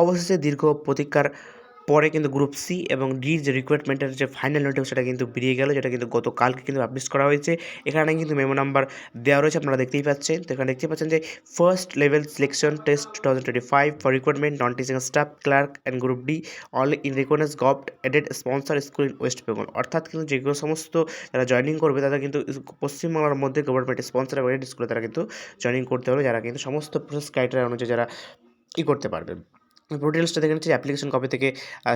অবশেষে দীর্ঘ প্রতীক্ষার পরে কিন্তু গ্রুপ সি এবং ডির যে রিক্রুটমেন্টের যে ফাইনাল নোটিশ সেটা কিন্তু বেরিয়ে গেল, যেটা কিন্তু গতকালকে কিন্তু পাবলিশ করা হয়েছে। এখানে কিন্তু মেমো নাম্বার দেওয়া রয়েছে, আপনারা দেখতেই পাচ্ছেন। তো এখানে দেখতেই পাচ্ছেন যে first level selection test two thousand twenty five for recruitment non teaching staff clerk and group D all in recognise govt aided sponsor school in West Bengal অর্থাৎ কিন্তু যেগুলো সমস্ত যারা জয়েনিং করবে, তারা কিন্তু পশ্চিমবাংলার মধ্যে গভর্নমেন্ট স্পন্সর এবং এডেড স্কুলে তারা কিন্তু জয়েনিং করতে হবে যারা কিন্তু সমস্ত প্রসেস ক্রাইটেরিয়া অনুযায়ী যারা ই করতে পারবে। ডিটেলসটা দেখে নিচ্ছি অ্যাপ্লিকেশন কবে থেকে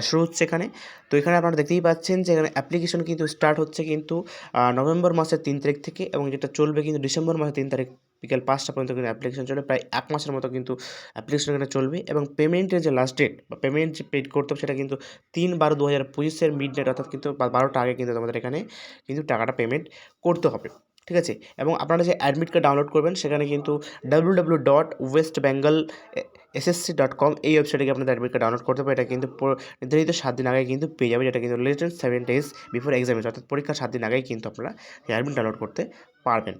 শুরু হচ্ছে এখানে। তো এখানে আপনারা দেখতেই পাচ্ছেন যে এখানে অ্যাপ্লিকেশন কিন্তু স্টার্ট হচ্ছে কিন্তু নভেম্বর মাসের তিন তারিখ থেকে এবং যেটা চলবে কিন্তু ডিসেম্বর মাসের তিন তারিখ বিকেল পাঁচটা পর্যন্ত কিন্তু অ্যাপ্লিকেশন চলবে প্রায় এক মাসের মতো কিন্তু অ্যাপ্লিকেশন এখানে চলবে এবং পেমেন্টের যে লাস্ট ডেট বা পেমেন্ট যে পেড করতে হবে সেটা কিন্তু তিন বারো দু হাজার পঁচিশের মিড ডেট অর্থাৎ কিন্তু বারোটা আগে কিন্তু তোমাদের এখানে কিন্তু টাকাটা পেমেন্ট করতে হবে, ঠিক আছে? এবং আপনারা যে অ্যাডমিট কার্ড ডাউনলোড করবেন সেখানে কিন্তু W W dot West Bengal SSC dot com এই ওয়েবসাইটে গিয়ে আপনাদের অ্যাডমিট কার্ড ডাউনলোড করতে হবে। এটা কিন্তু নির্ধারিত সাত দিন আগে কিন্তু পেয়ে যাবে যেটা কিন্তু latest seven days before examination অর্থাৎ পরীক্ষার সাত দিন আগেই কিন্তু আপনারা অ্যাডমিট ডাউনলোড করতে পারবেন।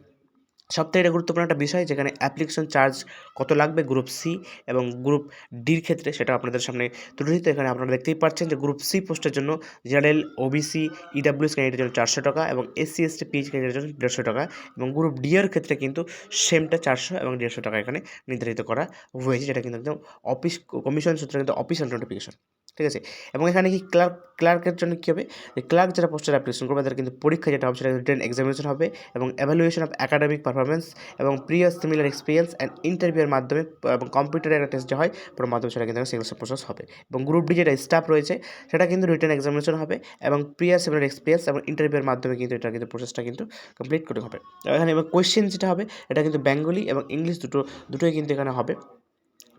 সবথেকে এটা গুরুত্বপূর্ণ একটা বিষয় যেখানে অ্যাপ্লিকেশন চার্জ কত লাগবে গ্রুপ সি এবং গ্রুপ ডির ক্ষেত্রে সেটা আপনাদের সামনে তুলে দিতে এখানে আপনারা দেখতেই পাচ্ছেন যে গ্রুপ সি পোস্টের জন্য জেনারেল ওবিসি ইডাব্লিউএস ক্যান্ডিডেটের জন্য চারশো টাকা এবং এসসি এসটি পিএইচ ক্যান্ডিডেটের জন্য দেড়শো টাকা এবং গ্রুপ ডি এর ক্ষেত্রে কিন্তু সেমটা চারশো এবং দেড়শো টাকা এখানে নির্ধারিত করা হয়েছে, যেটা কিন্তু একদম অফিস কমিশন সূত্রে কিন্তু অফিসিয়াল নোটিফিকেশন ঠিক আছে? এবং এখানে কি ক্লার্ক ক্লার্কের জন্য কী হবে? ক্লার্ক যারা পোস্টের অ্যাপ্লিকেশন করবে তাদের কিন্তু পরীক্ষা যেটা হবে, সেটা রিটেন এক্সামিনেশন হবে এবং এভালুয়েশন অফ একাডেমিক পারফরমেন্স এবং প্রিয়ার সিমিলার এক্সপিরিয়েন্স অ্যান্ড ইন্টারভিউয়ের মাধ্যমে, এবং কম্পিউটারের একটা টেস্ট যে হয় পুরো মাধ্যমে সেটা কিন্তু সিলেকশন প্রসেস হবে। এবং গ্রুপ ডি যেটা স্টাফ রয়েছে, সেটা কিন্তু রিটার্ন এক্সামিনেশন হবে এবং প্রিয়ার সিমিলার এক্সপিরিয়েন্স এবং ইন্টারভিউয়ের মাধ্যমে কিন্তু এটা কিন্তু প্রসেসটা কিন্তু কমপ্লিট করতে হবে। এখানে এবং কোয়েশ্চেন যেটা হবে, এটা কিন্তু বেঙ্গলি এবং ইংলিশ দুটো, দুটোই কিন্তু এখানে হবে।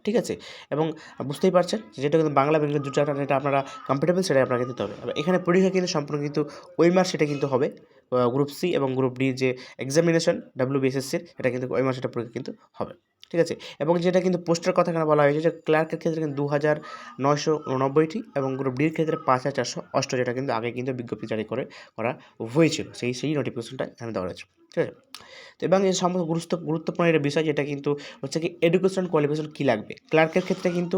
ঠিক আছে? এবং বুঝতেই পারছেন যেটা কিন্তু বাংলা বেঙ্গলি দুটো একটা যেটা আপনারা কমফোর্টেবল সেটাই আপনাকে দিতে হবে এখানে পরীক্ষা কিন্তু সম্পূর্ণ কিন্তু ওই মাস সেটা কিন্তু হবে। গ্রুপ সি এবং গ্রুপ ডি যে এক্সামিনেশন ডাব্লিউ বিএসএসসির এটা কিন্তু ওই মাস এটা পরীক্ষা কিন্তু হবে। ঠিক আছে? এবং যেটা কিন্তু পোস্টের কথা এখানে বলা হয়েছে যে ক্লার্কের ক্ষেত্রে কিন্তু দু হাজার নয়শো উননব্বইটি এবং গ্রুপ ডির ক্ষেত্রে পাঁচ হাজার চারশো অষ্ট যেটা কিন্তু আগে কিন্তু বিজ্ঞপ্তি জারি করে, করা হয়েছিল। সেই সেই নোটিফিকেশনটা এখানে দেওয়া রয়েছে। ঠিক আছে? তো এবং এই সমস্ত গুরুত্ব, গুরুত্বপূর্ণ একটা বিষয় যেটা কিন্তু হচ্ছে কি এডুকেশন কোয়ালিফিকেশন কী লাগবে? ক্লার্কের ক্ষেত্রে কিন্তু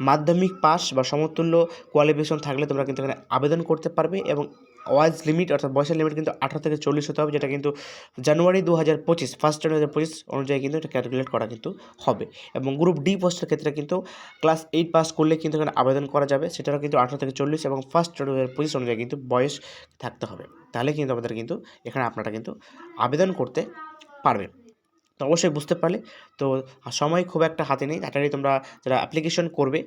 মাধ্যমিক পাস বা সমতুল্য কোয়ালিফিকেশন থাকলে তোমরা কিন্তু এখানে আবেদন করতে পারবে এবং ওয়াইজ লিমিট অর্থাৎ বয়সের লিমিট কিন্তু আঠারো থেকে চল্লিশ হতে হবে, যেটা কিন্তু জানুয়ারি দু হাজার পঁচিশ ফার্স্ট জানুয়ারি দু পঁচিশ অনুযায়ী কিন্তু এটা ক্যালকুলেট করা কিন্তু হবে। এবং গ্রুপ ডি পোস্টের ক্ষেত্রে কিন্তু ক্লাস এইট পাস করলে কিন্তু এখানে আবেদন করা যাবে, সেটারও কিন্তু আঠারো থেকে চল্লিশ এবং ফার্স্ট দু হাজার পঁচিশ অনুযায়ী কিন্তু বয়স থাকতে হবে। তাহলে কিন্তু আমাদের কিন্তু এখানে আপনারা কিন্তু আবেদন করতে পারবেন। তো অবশ্যই বুঝতে পারলে। তো সময় খুব একটা হাতে নেই। তাড়াতাড়ি তোমরা যারা অ্যাপ্লিকেশন করবে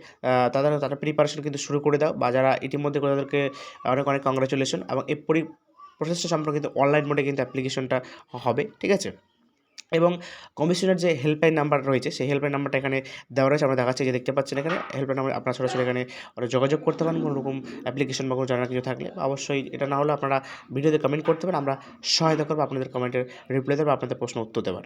তাদের তারা প্রিপারেশন কিন্তু শুরু করে দাও বা যারা ইতিমধ্যে তাদেরকে অনেক অনেক কংগ্রাচুলেশন এবং এই পরি প্রসেসটা সম্পর্কে কিন্তু অনলাইন মোডে কিন্তু অ্যাপ্লিকেশনটা হবে, ঠিক আছে? এবং কমিশনের যে হেল্পলাইন নাম্বার রয়েছে, সেই হেল্পলাইন নাম্বারটা এখানে দেওয়া রয়েছে। আমরা দেখাচ্ছি যে দেখতে পাচ্ছেন এখানে। হেল্পলাইন নাম্বার আপনারা সরাসরি এখানে যোগাযোগ করতে পারেন। কোনো রকম অ্যাপ্লিকেশন বা কোনো জানার কিছু থাকলে অবশ্যই এটা না হলে আপনারা ভিডিওতে কমেন্ট করতে পারেন। আমরা সহায়তা করব, আপনাদের কমেন্টের রিপ্লাই দেবো আপনাদের প্রশ্ন উত্তর দেওয়ার।